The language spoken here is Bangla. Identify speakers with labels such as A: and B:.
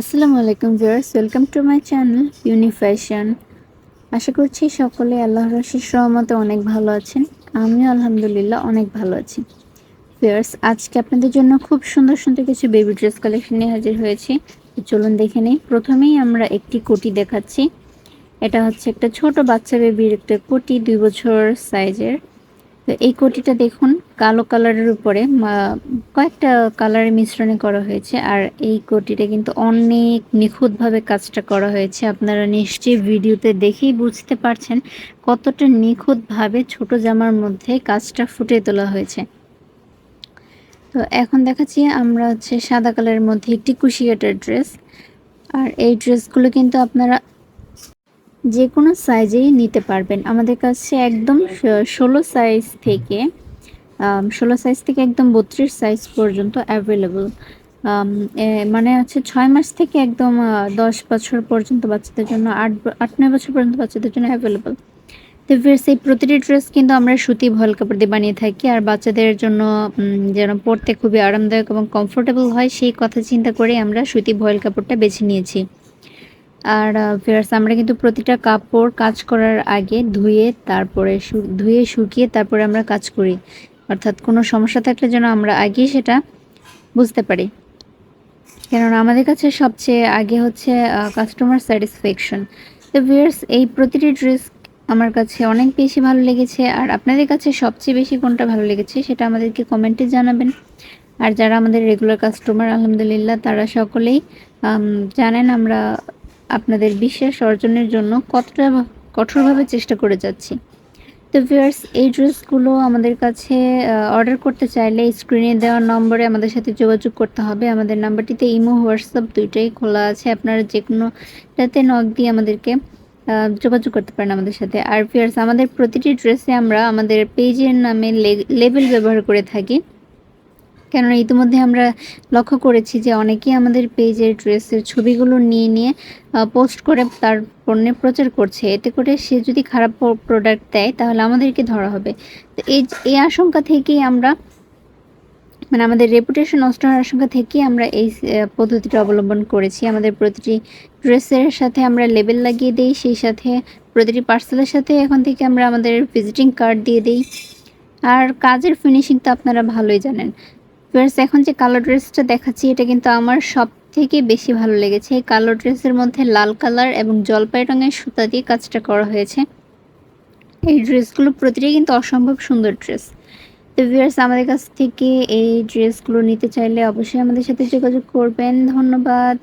A: আসসালামু আলাইকুম viewers, welcome to my channel Uni Fashion. আশা করছি সকলে আল্লাহর রশিস রহমতে অনেক ভালো আছেন। আমিও আলহামদুলিল্লাহ অনেক ভালো আছি। ভিউয়ার্স, আজকে আপনাদের জন্য খুব সুন্দর সুন্দর কিছু বেবি ড্রেস কালেকশন নিয়ে হাজির হয়েছি। চলুন দেখে নিই। প্রথমেই আমরা একটি কোটি দেখাচ্ছি। এটা হচ্ছে একটা ছোট বাচ্চা বেবির একটা কোটি, দুই বছর সাইজের তো এই কোটিটা দেখুন, কালো কালারের উপরে কয়েকটা কালারের মিশ্রণে করা হয়েছে। আর এই কোটিটা কিন্তু অনেক নিখুঁতভাবে কাজটা করা হয়েছে। আপনারা নিশ্চয়ই ভিডিওতে দেখেই বুঝতে পারছেন কতটা নিখুঁতভাবে ছোট জামার মধ্যে কাজটা ফুটে তোলা হয়েছে। তো এখন দেখাচ্ছি আমরা হচ্ছে সাদা কালারের মধ্যে একটি কুশিয়াটার ড্রেস। আর এই ড্রেসগুলো কিন্তু আপনারা যে কোনো সাইজেই নিতে পারবেন। আমাদের কাছে একদম ষোলো সাইজ থেকে ষোলো সাইজ থেকে একদম বত্রিশ সাইজ পর্যন্ত অ্যাভেলেবল মানে হচ্ছে ছয় মাস থেকে একদম দশ বছর পর্যন্ত বাচ্চাদের জন্য, আট আট, নয় বছর পর্যন্ত বাচ্চাদের জন্য অ্যাভেলেবল তো সেই প্রতিটি ড্রেস কিন্তু আমরা সুতি ভল কাপড় দিয়ে বানিয়ে থাকি, আর বাচ্চাদের জন্য যেন পরতে খুবই আরামদায়ক এবং কমফোর্টেবল হয়, সেই কথা চিন্তা করে আমরা সুতি ভয়েল কাপড়টা বেছে নিয়েছি। আর ফেয়ার্স আমরা কিন্তু প্রতিটা কাপড় কাজ করার আগে ধুয়ে তারপরে ধুয়ে, শুকিয়ে তারপরে আমরা কাজ করি। অর্থাৎ কোনো সমস্যা থাকলে যেন আমরা আগেই সেটা বুঝতে পারি। কেননা আমাদের কাছে সবচেয়ে আগে হচ্ছে কাস্টমার স্যাটিসফ্যাকশন তো ভিয়ার্স এই প্রতিটি ড্রেস আমার কাছে অনেক বেশি ভালো লেগেছে। আর আপনাদের কাছে সবচেয়ে বেশি কোনটা ভালো লেগেছে সেটা আমাদেরকে কমেন্টে জানাবেন। আর যারা আমাদের রেগুলার কাস্টমার আলহামদুলিল্লাহ, তারা সকলেই জানেন আমরা আপনাদের বিশ্বাস অর্জনের জন্য কতটা কঠোরভাবে চেষ্টা করে যাচ্ছি। তো ভিউয়ার্স এই ড্রেসগুলো আমাদের কাছে অর্ডার করতে চাইলে স্ক্রিনে দেওয়া নম্বরে আমাদের সাথে যোগাযোগ করতে হবে। আমাদের নাম্বারটিতে ইমো, হোয়াটসঅ্যাপ দুইটাই খোলা আছে। আপনারা যে কোনোটাতে নক দিয়ে আমাদেরকে যোগাযোগ করতে পারেন আমাদের সাথে। আর ভিউয়ার্স আমাদের প্রতিটি ড্রেসে আমরা আমাদের পেজের নামে লেবেল ব্যবহার করে থাকি। কেননা ইতিমধ্যে আমরা লক্ষ্য করেছি যে অনেকেই আমাদের পেজের ড্রেসের ছবিগুলো নিয়ে নিয়ে পোস্ট করে তার পণ্যের প্রচার করছে। এতে করে সে যদি খারাপ প্রোডাক্ট দেয়, তাহলে আমাদেরকে ধরা হবে। তো এই এই আশঙ্কা থেকেই আমরা মানে আমাদের রেপুটেশন নষ্ট হওয়ার আশঙ্কা থেকেই আমরা এই পদ্ধতিটা অবলম্বন করেছি। আমাদের প্রতিটি ড্রেসের সাথে আমরা লেবেল লাগিয়ে দিই, সেই সাথে প্রতিটি পার্সেলের সাথে এখন থেকে আমরা আমাদের ভিজিটিং কার্ড দিয়ে দিই। আর কাজের ফিনিশিং তো আপনারা ভালোই জানেন। ফ্রেন্ডস এখন যে কালো ড্রেসটা দেখাচ্ছি, এটা কিন্তু আমার সব থেকে বেশি ভালো লেগেছে। এই কালো ড্রেসের মধ্যে লাল কালার এবং জলপাই রঙের সুতা দিয়ে কাজটা করা হয়েছে। এই ড্রেসগুলো প্রতিটাই কিন্তু অসম্ভব সুন্দর ড্রেস। তো ভিউয়ার্স আমাদের কাছ থেকে এই ড্রেসগুলো নিতে চাইলে অবশ্যই আমাদের সাথে যোগাযোগ করবেন। ধন্যবাদ।